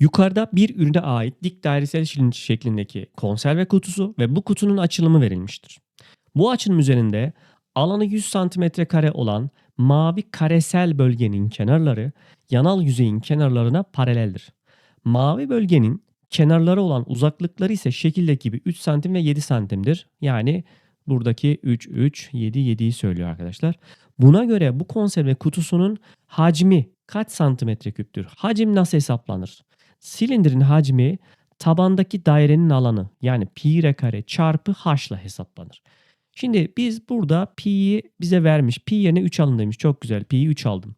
Yukarıda bir ürüne ait dik dairesel şilinç şeklindeki konserve kutusu ve bu kutunun açılımı verilmiştir. Bu açılım üzerinde alanı 100 cm kare olan mavi karesel bölgenin kenarları yanal yüzeyin kenarlarına paraleldir. Mavi bölgenin kenarları olan uzaklıkları ise şekildeki gibi 3 santim ve 7 santimdir. Yani buradaki 3, 3, 7, 7'yi söylüyor arkadaşlar. Buna göre bu konserve kutusunun hacmi kaç santimetre küptür? Hacim nasıl hesaplanır? Silindirin hacmi tabandaki dairenin alanı yani pi r kare çarpı h ile hesaplanır. Şimdi biz burada pi'yi bize vermiş. Pi yerine 3 alın demiş. Çok güzel. Pi'yi 3 aldım.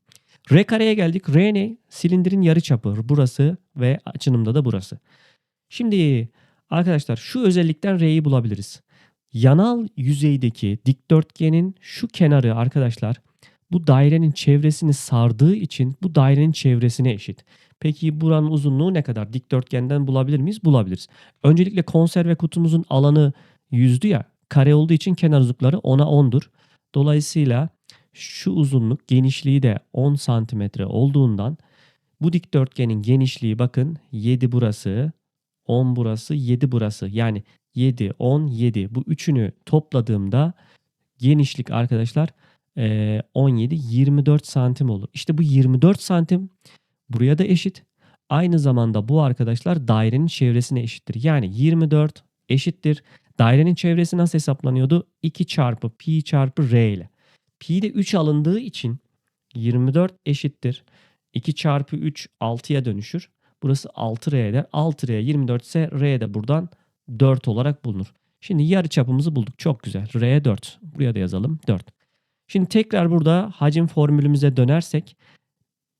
R kareye geldik. R ne? Silindirin yarıçapı. Burası ve açınımda da burası. Şimdi arkadaşlar şu özellikten R'yi bulabiliriz. Yanal yüzeydeki dikdörtgenin şu kenarı arkadaşlar bu dairenin çevresini sardığı için bu dairenin çevresine eşit. Peki buranın uzunluğu ne kadar? Dikdörtgenden bulabilir miyiz? Bulabiliriz. Öncelikle konserve kutumuzun alanı yüzdü ya kare olduğu için kenar uzunlukları 10'a 10'dur. Dolayısıyla şu uzunluk genişliği de 10 santimetre olduğundan bu dikdörtgenin genişliği bakın 7 burası, 10 burası, 7 burası. Yani 7, 10, 7. Bu üçünü topladığımda genişlik arkadaşlar eee, 17, 24 santim olur. İşte bu 24 santim buraya da eşit. Aynı zamanda bu arkadaşlar dairenin çevresine eşittir. Yani 24 eşittir. Dairenin çevresi nasıl hesaplanıyordu? 2 çarpı pi çarpı r ile. Pi de 3 alındığı için 24 eşittir. 2 çarpı 3 6'ya dönüşür. Burası 6r eder. 6r 24 ise r de buradan 4 olarak bulunur. Şimdi yarı çapımızı bulduk. Çok güzel. R 4. Buraya da yazalım 4. Şimdi tekrar burada hacim formülümüze dönersek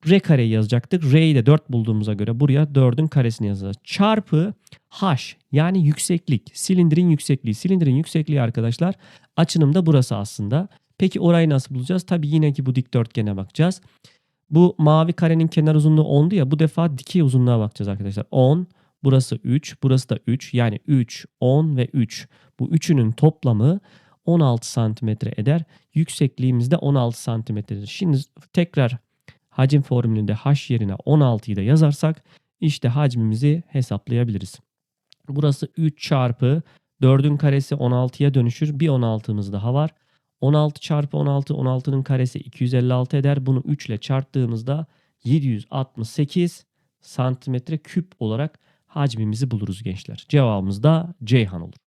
R kareyi yazacaktık. R'yi de 4 bulduğumuza göre buraya 4'ün karesini yazacağız. Çarpı H yani yükseklik. Silindirin yüksekliği. Silindirin yüksekliği arkadaşlar açınım da burası aslında. Peki orayı nasıl bulacağız? Tabii yine ki bu dikdörtgene bakacağız. Bu mavi karenin kenar uzunluğu 10'du ya bu defa dikey uzunluğa bakacağız arkadaşlar. 10 burası 3 burası da 3 yani 3 10 ve 3 bu üçünün toplamı 16 santimetre eder. Yüksekliğimiz de 16 santimetredir. Şimdi tekrar hacim formülünde h yerine 16'yı da yazarsak işte hacmimizi hesaplayabiliriz. Burası 3 çarpı 4'ün karesi 16'ya dönüşür. Bir 16'mız daha var. 16 çarpı 16 16'nın karesi 256 eder. Bunu 3 ile çarptığımızda 768 santimetre küp olarak hacmimizi buluruz gençler. Cevabımız da Ceyhan olur.